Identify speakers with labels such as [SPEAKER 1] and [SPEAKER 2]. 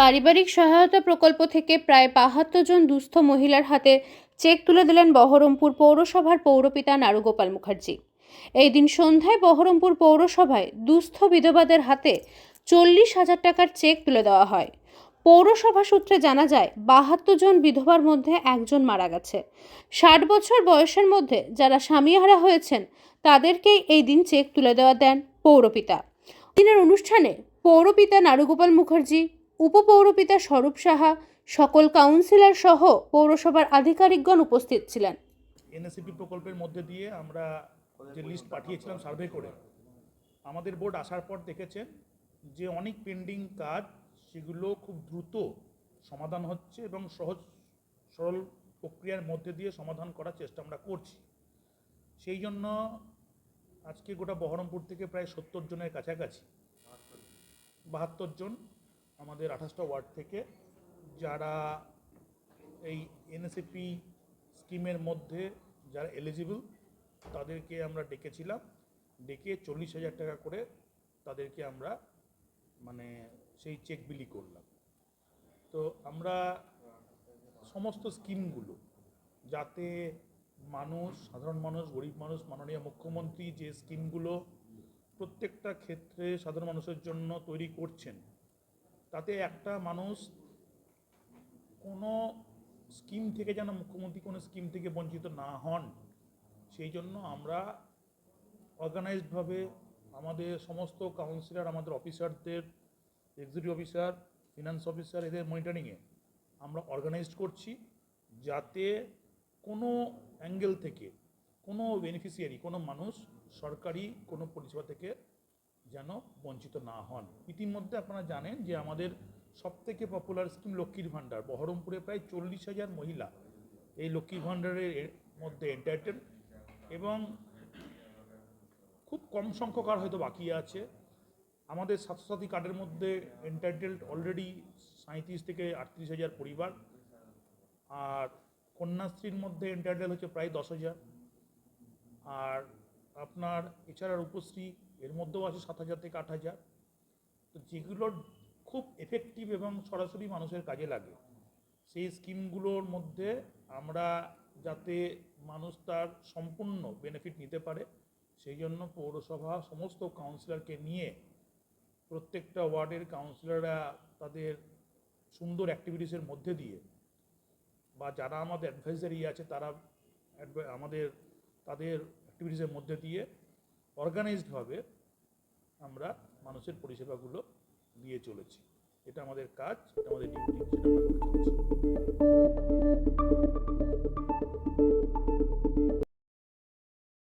[SPEAKER 1] পারিবারিক সহায়তা প্রকল্প থেকে প্রায় বাহাত্তর জন দুস্থ মহিলার হাতে চেক তুলে দিলেন বহরমপুর পৌরসভার পৌরপিতা নারুগোপাল মুখার্জি। এই দিন সন্ধ্যায় বহরমপুর পৌরসভায় দুস্থ বিধবাদের হাতে চল্লিশ হাজার টাকার চেক তুলে দেওয়া হয়। পৌরসভা সূত্রে জানা যায়, বাহাত্তর জন বিধবার মধ্যে একজন মারা গেছে। ষাট বছর বয়সের মধ্যে যারা স্বামীহারা হয়েছেন, তাদেরকেই এই দিন চেক তুলে দেওয়া দেন পৌরপিতা। দিনের অনুষ্ঠানে পৌরপিতা নারুগোপাল মুখার্জি উপপৌরপিতা স্বরূপ সাহা, সকল কাউন্সিলর সহ পৌরসভার আধিকারিকগণ উপস্থিত ছিলেন।
[SPEAKER 2] এনএসিপি প্রকল্পের মধ্যে দিয়ে আমরা যে লিস্ট পাঠিয়েছিলাম সার্ভে করে, আমাদের বোর্ড আসার পর দেখেছেন যে অনেক পেন্ডিং কাজ, সেগুলো খুব দ্রুত সমাধান হচ্ছে এবং সহজ, সরল প্রক্রিয়ার মধ্যে দিয়ে সমাধান করার চেষ্টা আমরা করছি। সেই জন্য আজকে গোটা বহরমপুর থেকে প্রায় সত্তর জনের কাছাকাছি, বাহাত্তর জন আমাদের আঠাশটা ওয়ার্ড থেকে যারা এই এনএসএপি স্কিমের মধ্যে যারা এলিজিবল তাদেরকে আমরা ডেকেছিলাম। ডেকে চল্লিশ হাজার টাকা করে তাদেরকে আমরা মানে সেই চেক বিলি করলাম। তো আমরা সমস্ত স্কিমগুলো যাতে মানুষ, সাধারণ মানুষ, গরিব মানুষ, মাননীয় মুখ্যমন্ত্রী যে স্কিমগুলো প্রত্যেকটা ক্ষেত্রে সাধারণ মানুষের জন্য তৈরি করছেন তাতে একটা মানুষ কোনো স্কিম থেকে যেন মুখ্যমন্ত্রী কোনো স্কিম থেকে বঞ্চিত না হন, সেই জন্য আমরা অর্গানাইজডভাবে আমাদের সমস্ত কাউন্সিলর আমাদের অফিসারদের এক্সিকিউটিভ অফিসার ফিনান্স অফিসার এদের মনিটরিংয়ে আমরা অর্গানাইজড করছি যাতে কোনো অ্যাঙ্গেল থেকে কোনো বেনিফিশিয়ারি কোনো মানুষ সরকারি কোনো পরিষেবা থেকে যেন বঞ্চিত না হন। ইতিমধ্যে আপনারা জানেন যে আমাদের সবথেকে পপুলার স্কিম লক্ষ্মীর ভাণ্ডার। বহরমপুরে প্রায় চল্লিশ হাজার মহিলা এই লক্ষ্মীর ভাণ্ডারের মধ্যে এন্টাইটেল এবং খুব কম সংখ্যক আর হয়তো বাকি আছে। আমাদের স্বাস্থ্যসাথী কার্ডের মধ্যে এন্টাইটেলড অলরেডি সাঁত্রিশ থেকে আটত্রিশ হাজার পরিবার। আর কন্যাশ্রীর মধ্যে এন্টাইটেল হচ্ছে প্রায় দশ হাজার। আর আপনার এছাড়া রূপশ্রী এর মধ্যেও আছে সাত হাজার থেকে আট হাজার। তো যেগুলোর খুব এফেক্টিভ এবং সরাসরি মানুষের কাজে লাগে, সেই স্কিমগুলোর মধ্যে আমরা যাতে মানুষ তার সম্পূর্ণ বেনিফিট নিতে পারে, সেই জন্য পৌরসভা সমস্ত কাউন্সিলরকে নিয়ে প্রত্যেকটা ওয়ার্ডের কাউন্সিলররা তাদের সুন্দর অ্যাক্টিভিটিসের মধ্যে দিয়ে, বা যারা আমাদের অ্যাডভাইজারি আছে তারা আমাদের, তাদের অ্যাক্টিভিটিসের মধ্যে দিয়ে অর্গানাইজডভাবে আমরা মানুষের পরিষেবাগুলো দিয়ে চলেছি। এটা আমাদের কাজ এটা আমাদের ডিউটি সেটা চলেছি।